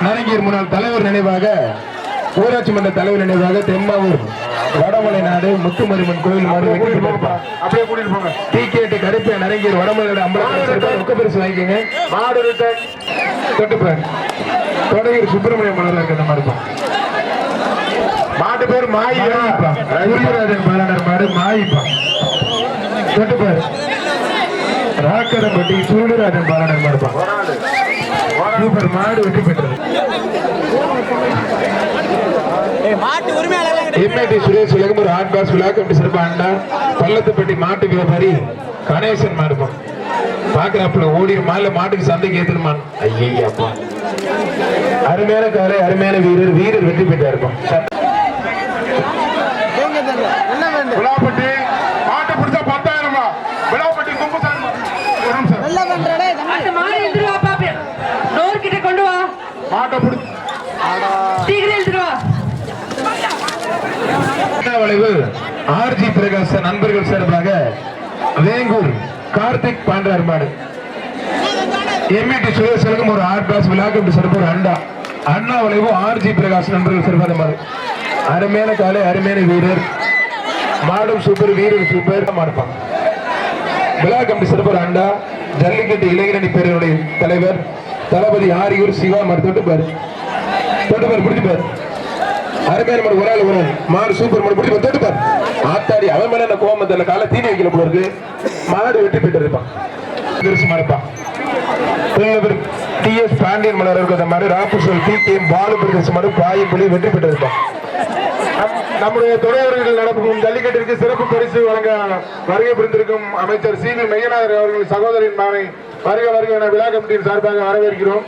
நரங்கீர் முன்னாள் தலைவர் நினைவாக ஊராட்சி மன்ற தலைவர் நினைவாக தெம்மாவூர் வடமலை நாடு முத்துமரிமன் கோயில் அப்படியே கூட்டிட்டு போங்க டி கேட்டு கருப்பு நரங்கீர் வடமலை நாடு அம்பலம் ஒக்க பரிசு வாங்கிக்கோங்க. மாடு தொட்டுப்பார் தொடங்கீர் சுப்பிரமணிய மலர் இருக்கிற மாதிரி இருக்கும் மாட்டு பேர் மாயா. மாயிப்பா சூரியராஜன் பாலாளர் மாடு மாயிப்பா தொட்டுப்பார் ராக்கரம்பட்டி சூரியராஜன் பாலாளர் மாடுப்பா சூப்பர் மாடு வெற்றி பெற்றது. மாட்டு உரிமையாளர் எம்ஐடி சுரேஷ் உலகம் ஒரு ஆட் பாஸ் விழா கமிட்டி சிறப்பு பள்ளத்துப்பட்டி மாட்டு வியாபாரி கணேசன் மாடுப்பான் பாக்குறாப்புல ஓடி மால மாட்டுக்கு சந்தைக்கு ஏத்துருமான் ஐயப்பா அருமையான காலை அருமையான வீரர் வீரர் வெற்றி என்ன வேண்டும் மாட்டை பிடிச்சி ஆர்ஜி பிரகாச நண்பர்கள் சார்பாக வேங்கூர் கார்த்திக் பாண்டார் மாடு எம்இடி சுரேஷ் உலகம் ஒரு ஆட் பாஸ் விழா கமிட்டி சிறப்பு ஒரு அண்டா. அண்ணா வளைவு ஆர்ஜி பிரகாஷ் நண்பர்கள் சிறப்பான மாடு அருமையான காலை அருமையான வீரர். மாடும் சூப்பர் வீரர் சூப்பர். மாடுப்பான் விழா கமிட்டி சிறப்பு அண்டா. ஜல்லிக்கட்டு இளைஞரணி பேரவையுடைய தலைவர். தளபதி ஆரியூர் சிவா மாதிரி தொட்டு பாரு. தொட்டு பாரு பிடிச்சு பாரு. அருமையான மாடு ஒரு ஆள் ஒரு மாடு சூப்பர் மாடு பிடிச்சு தொட்டு பாரு. ஆத்தாடி அவன் மேல என்ன கோவம் தெரியல. காலை தீனி வைக்கல போல இருக்கு. மாடு வெட்டி போயிட்டு இருப்பான். பெருசு மாடுப்பான் டி எஸ் பாண்டியன் மலர் இருக்கிற மாதிரி ராப்புசல் டி கே பாலு பிரதேச மாதிரி பாயப்புலி வெற்றி பெற்று இருப்பான். நம்முடைய துறையவர்கள் நடக்கும் ஜல்லிக்கட்டிற்கு சிறப்பு பரிசு வழங்க வருகை புரிந்திருக்கும் அமைச்சர் சி வி மெய்யநாதர் அவர்கள் சகோதரின் மகனை வருக வருக என விழா கமிட்டியின் சார்பாக வரவேற்கிறோம்.